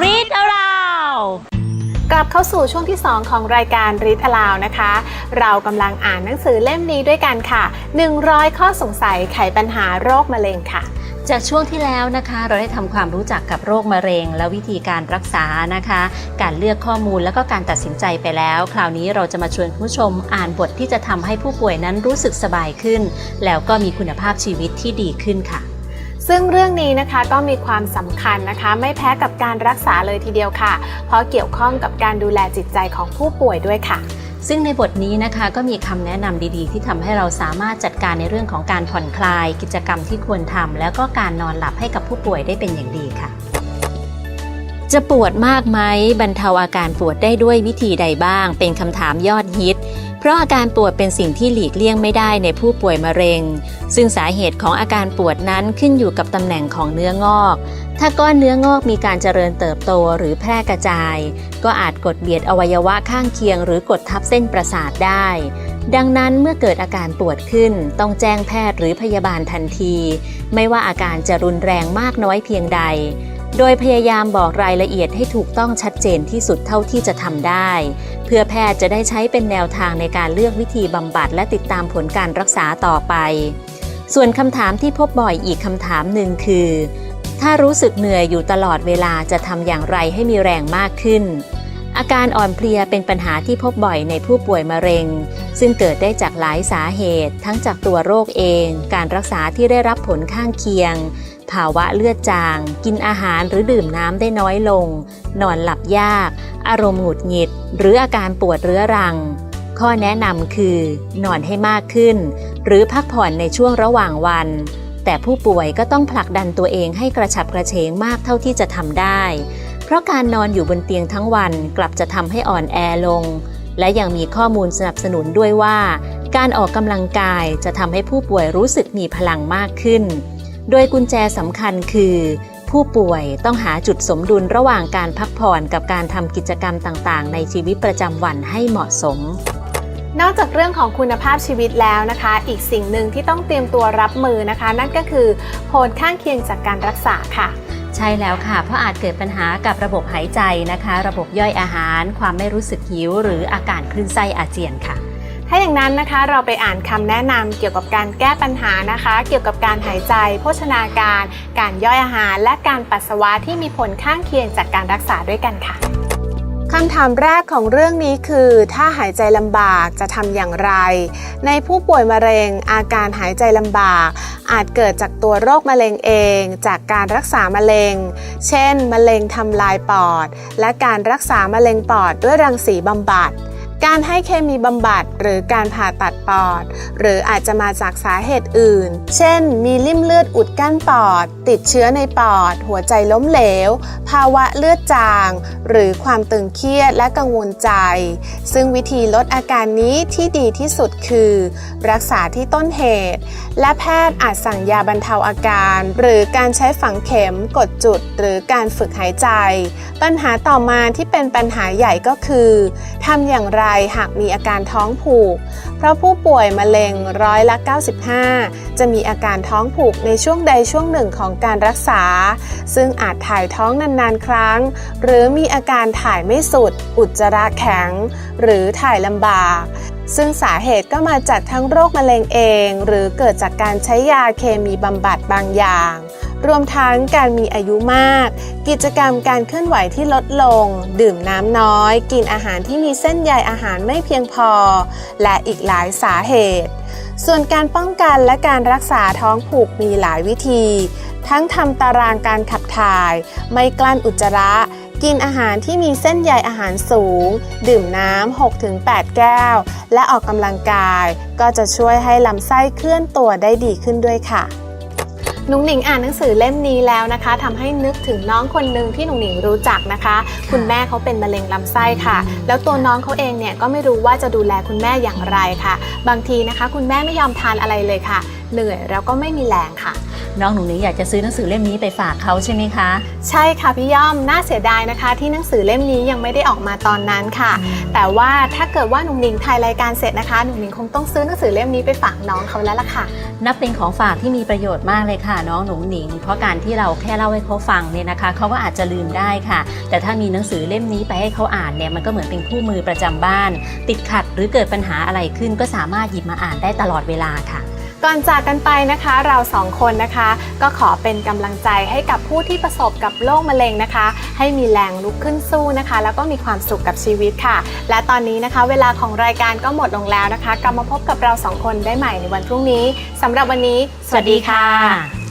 Read Aloud กลับเข้าสู่ช่วงที่ 2 ของรายการ Read Aloud นะคะ เรากำลังอ่านหนังสือเล่มนี้ด้วยกันค่ะ 100 ข้อสงสัยไขปัญหาโรคมะเร็งค่ะจากช่วงที่แล้วนะคะเราได้ทำความรู้จักกับโรคมะเร็ง และวิธีการรักษานะคะ การเลือกข้อมูลแล้วก็การตัดสินใจไปแล้ว คราวนี้เราจะมาชวนคุณผู้ชมอ่านบทที่จะทำให้ผู้ป่วยนั้นรู้สึกสบายขึ้น แล้วก็มีคุณภาพชีวิตที่ดีขึ้นค่ะ ซึ่งเรื่องนี้นะคะก็มีความสำคัญนะคะ ไม่แพ้กับการรักษาเลยทีเดียวค่ะ เพราะเกี่ยวข้องกับการดูแลจิตใจของผู้ป่วยด้วยค่ะซึ่งในบทนี้นะคะก็มีคำแนะนำดีๆ ที่ทำให้เราสามารถจัดการในเรื่องของการผ่อนคลาย กิจกรรมที่ควรทำแล้วก็การนอนหลับให้กับผู้ป่วยได้เป็นอย่างดีค่ะ จะปวดมากไหมบรรเทาอาการปวดได้ด้วยวิธีใดบ้าง เป็นคำถามยอดฮิตเพ ราะอาการปวดเป็นสิ่งที่หลีกเลี่ยงไม่ได้ในผู้ป่วยมะเร็ง ซึ่งสาเหตุของอาการปวดนั้นขึ้นอยู่กับตำแหน่งของเนื้องอก ถ้าก้อนเนื้องอกมีการเจริญเติบโตหรือแพร่กระจาย ก็อาจกดเบียดอวัยวะข้างเคียง หรือกดทับเส้นประสาทได้ ดังนั้นเมื่อเกิดอาการปวดขึ้น ต้องแจ้งแพทย์หรือพยาบาลทันที ไม่ว่าอาการจะรุนแรงมากน้อยเพียงใด โดยพยายามบอกรายละเอียดให้ถูกต้องชัดเจนที่สุดเท่าที่จะทำได้ เพื่อแพทย์จะได้ใช้เป็นแนวทางในการเลือกวิธีบำบัดและติดตามผลการรักษาต่อไป ส่วนคำถามที่พบบ่อยอีกคำถามหนึ่งคือ ถ้ารู้สึกเหนื่อยอยู่ตลอดเวลาจะทำอย่างไรให้มีแรงมากขึ้น อาการอ่อนเพลียเป็นปัญหาที่พบบ่อยในผู้ป่วยมะเร็ง ซึ่งเกิดได้จากหลายสาเหตุ ทั้งจากตัวโรคเอง การรักษาที่ได้รับผลข้างเคียง ภาวะเลือดจาง กินอาหารหรือดื่มน้ำได้น้อยลง นอนหลับยาก อารมณ์หงุดหงิด หรืออาการปวดเรื้อรัง ข้อแนะนำคือ นอนให้มากขึ้น หรือพักผ่อนในช่วงระหว่างวัน แต่ผู้ป่วยก็ต้องผลักดันตัวเองให้กระฉับกระเฉงมากเท่าที่จะทำได้ เพราะการนอนอยู่บนเตียงทั้งวันกลับจะทำให้อ่อนแอลง และยังมีข้อมูลสนับสนุนด้วยว่า การออกกำลังกายจะทำให้ผู้ป่วยรู้สึกมีพลังมากขึ้น โดยกุญแจสำคัญคือ ผู้ป่วยต้องหาจุดสมดุลระหว่างการพักผ่อนกับการทำกิจกรรมต่างๆ ในชีวิตประจำวันให้เหมาะสม นอกจากเรื่องของคุณภาพชีวิตแล้วนะคะ อีกสิ่งหนึ่งที่ต้องเตรียมตัวรับมือนะคะ นั่นก็คือผลข้างเคียงจากการรักษาค่ะใช่แล้วค่ะ เพราะอาจเกิดปัญหากับระบบหายใจนะคะ ระบบย่อยอาหาร ความไม่รู้สึกหิว หรืออาการคลื่นไส้อาเจียนค่ะ ถ้าอย่างนั้นนะคะเราไปอ่านคำแนะนำเกี่ยวกับการแก้ปัญหานะคะ เกี่ยวกับการหายใจ โภชนาการ การย่อยอาหาร และการปัสสาวะที่มีผลข้างเคียงจากการรักษาด้วยกันค่ะคำถามแรกของเรื่องนี้คือ ถ้าหายใจลำบากจะทำอย่างไร ในผู้ป่วยมะเร็งอาการหายใจลำบาก อาจเกิดจากตัวโรคมะเร็งเอง จากการรักษามะเร็ง เช่น มะเร็งทำลายปอด และการรักษามะเร็งปอดด้วยรังสีบำบัด การให้เคมีบำบัดหรือการผ่าตัดปอด หรืออาจจะมาจากสาเหตุอื่น เช่น มีริ่มเลือดอุดกั้นปอด ติดเชื้อในปอด หัวใจล้มเหลว ภาวะเลือดจาง หรือความตึงเครียดและกังวลใจ ซึ่งวิธีลดอาการนี้ที่ดีที่สุดคือ รักษาที่ต้นเหตุ และแพทย์อาจสั่งยาบรรเทาอาการ หรือการใช้ฝังเข็มกดจุด หรือการฝึกหายใจ ปัญหาต่อมาที่เป็นปัญหาใหญ่ก็คือทำอย่างไรหากมีอาการท้องผูกเพราะผู้ป่วยมะเร็งร้อยละ 95 จะมีอาการท้องผูกในช่วงใดช่วงหนึ่งของการรักษา ซึ่งอาจถ่ายท้องนานๆ ครั้ง หรือมีอาการถ่ายไม่สุด อุจจาระแข็ง หรือถ่ายลำบากซึ่งสาเหตุก็มาจากทั้งโรคมะเร็งเอง หรือเกิดจากการใช้ยาเคมีบำบัดบางอย่าง รวมทั้งการมีอายุมาก กิจกรรมการเคลื่อนไหวที่ลดลง ดื่มน้ำน้อย กินอาหารที่มีเส้นใยอาหารไม่เพียงพอ และอีกหลายสาเหตุ ส่วนการป้องกันและการรักษาท้องผูกมีหลายวิธี ทั้งทำตารางการขับถ่าย ไม่กลั้นอุจจาระกินอาหารที่มีเส้นใยอาหารสูง ดื่มน้ำ 6-8 แก้ว และออกกำลังกาย ก็จะช่วยให้ลำไส้เคลื่อนตัวได้ดีขึ้นด้วยค่ะ หนุ่งหนิงอ่านหนังสือเล่มนี้แล้วนะคะทำให้นึกถึงน้องคนหนึ่งที่หนุ่งหนิงรู้จักนะคะ คุณแม่เขาเป็นมะเร็งลำไส้ค่ะ แล้วตัวน้องเขาเองเนี่ยก็ไม่รู้ว่าจะดูแลคุณแม่อย่างไรค่ะ บางทีนะคะ คุณแม่ไม่ยอมทานอะไรเลยค่ะ เหนื่อยแล้วก็ไม่มีแรงค่ะ น้องหนูหนิงอยากจะซื้อหนังสือเล่มนี้ไปฝากเขาใช่ไหมคะ ใช่ค่ะพี่ย่อมน่าเสียดายนะคะ ที่หนังสือเล่มนี้ยังไม่ได้ออกมาตอนนั้นค่ะ แต่ว่าถ้าเกิดว่าหนุ่งหนิงถ่ายรายการเสร็จนะคะหนุ่งหนิงคงต้องซื้อหนังสือเล่มนี้ไปฝากน้องเขาแล้วล่ะค่ะ นับเป็นของฝากที่มีประโยชน์มากเลยค่ะ น้องหนูหนิง เพราะการที่เราแค่เล่าให้เขาฟังเนี่ยนะคะเขาก็อาจจะลืมได้ค่ะ แต่ถ้ามีหนังสือเล่มนี้ไปให้เขาอ่านเนี่ยมันก็เหมือนเป็นคู่มือประจำบ้าน ติดขัดหรือเกิดปัญหาอะไรขึ้นก็สามารถหยิบมาอ่านได้ตลอดเวลาค่ะ ก่อนจากกันไปนะคะเราสองคนนะคะ ก็ขอเป็นกำลังใจให้กับผู้ที่ประสบกับโรคมะเร็งนะคะ ให้มีแรงลุกขึ้นสู้นะคะ แล้วก็มีความสุขกับชีวิตค่ะ และตอนนี้นะคะ เวลาของรายการก็หมดลงแล้วนะคะกลับมาพบกับเราสองคนได้ใหม่ในวันพรุ่งนี้สำหรับวันนี้ สวัสดีค่ะ